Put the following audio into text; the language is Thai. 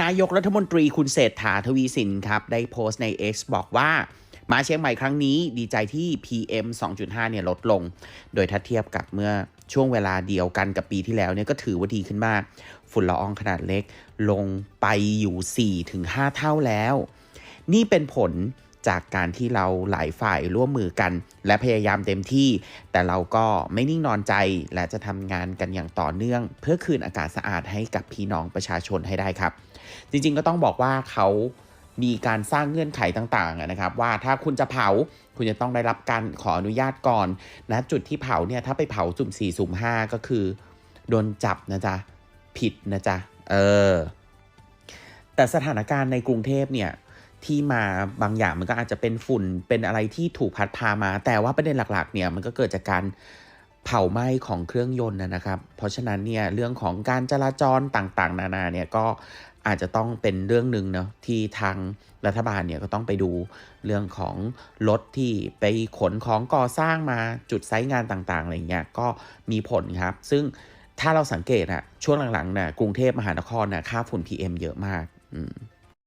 นายกรัฐมนตรีคุณเศรษฐาทวีสินครับ ได้โพสต์ใน X บอกว่า มาเชียงใหม่ครั้งนี้ดีใจที่ PM 2.5 เนี่ยลดลง โดยถ้าเทียบกับเมื่อช่วงเวลาเดียวกันกับปีที่แล้วเนี่ยก็ถือว่าดีขึ้นมาก ฝุ่นละอองขนาดเล็กลงไปอยู่ 4-5 เท่าแล้ว นี่เป็นผล จากการที่เราหลายฝ่ายร่วมมือกัน และพยายามเต็มที่ แต่เราก็ไม่นิ่งนอนใจและจะทำงานกันอย่างต่อเนื่อง เพื่อคืนอากาศสะอาดให้กับพี่น้องประชาชนให้ได้ครับ จริงๆก็ต้องบอกว่าเขามีการสร้างเงื่อนไขต่างๆนะครับ ว่าถ้าคุณจะเผาคุณจะต้องได้รับการขออนุญาตก่อนนะจุดที่เผาเนี่ยถ้าไปเผาสุ่ม4สุ่ม5ก็คือ โดนจับนะจ๊ะผิดนะจ๊ะเออแต่สถานการณ์ในกรุงเทพเนี่ย ที่มาบางอย่างมันก็อาจจะเป็นฝุ่นเป็นอะไรที่ถูกพัดพามา แต่ว่าประเด็นหลักๆเนี่ยมันก็เกิดจากการเผาไหม้ของเครื่องยนต์นะครับ เพราะฉะนั้นเนี่ยเรื่องของการจราจรต่างๆ นานาเนี่ยก็อาจจะต้องเป็นเรื่องหนึ่งเนาะที่ทางรัฐบาลเนี่ยก็ต้องไปดูเรื่องของรถที่ไปขนของก่อสร้างมาจุดไซต์งานต่างๆอะไรเงี้ยก็มีผลครับ ซึ่งถ้าเราสังเกตอะช่วงหลังๆน่ะกรุงเทพมหานครน่ะค่าฝุ่น PM เยอะมาก อืม